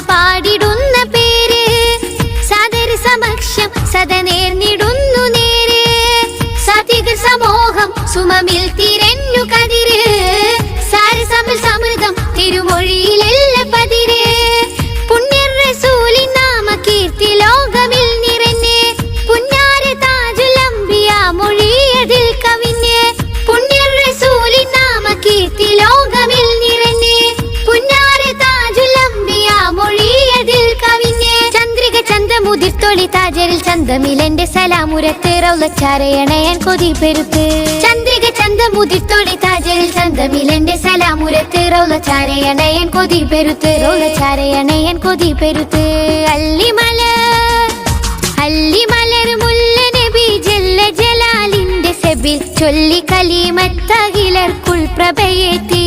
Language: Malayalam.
പാടിടുന്ന പേര്. സാദര സമക്ഷം സദ നേർന്നിടുന്നു നേര്. സാത്വിക സമൂഹം സുമമിൽ തിരഞ്ഞു ചന്തമുതിർത്തൊളി താജരിൽ ചന്തമിലെന്റെ സലാമുരത്ത് റൗലച്ചാരയണയൻ കൊതി പെരുത്ത്. ചന്ദ്രിക ചന്തമുതിർത്തൊളി താജരിൽ ചന്തമിലെന്റെ സലാമുരത്ത് റൗലച്ചാരയണയൻ കൊതി പെരുത്ത്. റൗലച്ചാരയണയൻ കൊതി പെരുത്ത്. അല്ലിമല അല്ലിമലർ മുല്ല നബി ജല്ല ജലാലിന്റെ സെബിൽ ചൊല്ലി കലീമത്തകിലർക്കുൾ പ്രഭയേറ്റി.